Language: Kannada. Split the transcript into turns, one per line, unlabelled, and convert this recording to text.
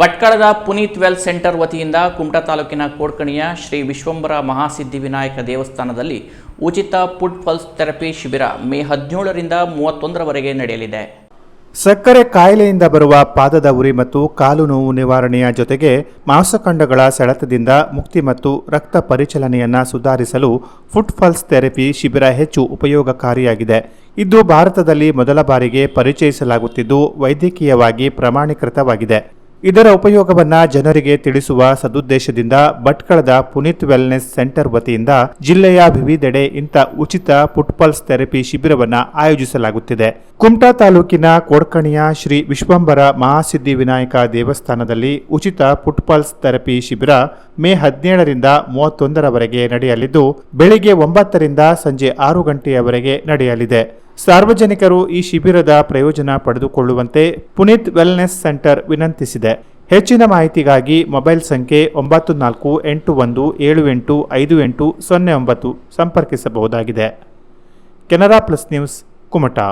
ಭಟ್ಕಳದ ಪುನೀತ್ ವೆಲ್ ಸೆಂಟರ್ ವತಿಯಿಂದ ಕುಮಟಾ ತಾಲೂಕಿನ ಕೋಡ್ಕಣಿಯ ಶ್ರೀ ವಿಶ್ವಂಬರ ಮಹಾಸಿದ್ಧಿ ವಿನಾಯಕ ದೇವಸ್ಥಾನದಲ್ಲಿ ಉಚಿತ ಫುಡ್ ಪಲ್ಸ್ ಥೆರಪಿ ಶಿಬಿರ ಮೇ ಹದಿನೇಳರಿಂದ ಮೂವತ್ತೊಂದರವರೆಗೆ ನಡೆಯಲಿದೆ.
ಸಕ್ಕರೆ ಕಾಯಿಲೆಯಿಂದ ಬರುವ ಪಾದದ ಉರಿ ಮತ್ತು ಕಾಲು ನೋವು ನಿವಾರಣೆಯ ಜೊತೆಗೆ ಮಾಂಸಖಂಡಗಳ ಸೆಳೆತದಿಂದ ಮುಕ್ತಿ ಮತ್ತು ರಕ್ತ ಪರಿಚಲನೆಯನ್ನು ಸುಧಾರಿಸಲು ಫುಟ್ ಫಾಲ್ಸ್ ಥೆರಪಿ ಶಿಬಿರ ಹೆಚ್ಚು ಉಪಯೋಗಕಾರಿಯಾಗಿದೆ. ಇದು ಭಾರತದಲ್ಲಿ ಮೊದಲ ಬಾರಿಗೆ ಪರಿಚಯಿಸಲಾಗುತ್ತಿದ್ದು ವೈದ್ಯಕೀಯವಾಗಿ ಪ್ರಮಾಣೀಕೃತವಾಗಿದೆ. ಇದರ ಉಪಯೋಗವನ್ನ ಜನರಿಗೆ ತಿಳಿಸುವ ಸದುದ್ದೇಶದಿಂದ ಭಟ್ಕಳದ ಪುನೀತ್ ವೆಲ್ನೆಸ್ ಸೆಂಟರ್ ವತಿಯಿಂದ ಜಿಲ್ಲೆಯ ವಿವಿಧೆಡೆ ಇಂಥ ಉಚಿತ ಫುಟ್ಪಲ್ಸ್ ಥೆರಪಿ ಶಿಬಿರವನ್ನ ಆಯೋಜಿಸಲಾಗುತ್ತಿದೆ. ಕುಮಟಾ ತಾಲೂಕಿನ ಕೋಡ್ಕಣಿಯ ಶ್ರೀ ವಿಶ್ವಂಬರ ಮಹಾಸಿದ್ಧಿ ವಿನಾಯಕ ದೇವಸ್ಥಾನದಲ್ಲಿ ಉಚಿತ ಫುಟ್ಪಲ್ಸ್ ಥೆರಪಿ ಶಿಬಿರ ಮೇ ಹದಿನೇಳರಿಂದ ಮೂವತ್ತೊಂದರವರೆಗೆ ನಡೆಯಲಿದ್ದು, ಬೆಳಿಗ್ಗೆ ಒಂಬತ್ತರಿಂದ ಸಂಜೆ ಆರು ಗಂಟೆಯವರೆಗೆ ನಡೆಯಲಿದೆ. ಸಾರ್ವಜನಿಕರು ಈ ಶಿಬಿರದ ಪ್ರಯೋಜನ ಪಡೆದುಕೊಳ್ಳುವಂತೆ ಪುನೀತ್ ವೆಲ್ನೆಸ್ ಸೆಂಟರ್ ವಿನಂತಿಸಿದೆ. ಹೆಚ್ಚಿನ ಮಾಹಿತಿಗಾಗಿ ಮೊಬೈಲ್ ಸಂಖ್ಯೆ ಒಂಬತ್ತು ನಾಲ್ಕು ಎಂಟು ಒಂದು ಏಳು ಎಂಟು ಐದು ಎಂಟು ಸೊನ್ನೆ ಒಂಬತ್ತು ಸಂಪರ್ಕಿಸಬಹುದಾಗಿದೆ. Canara plus news, Kumta.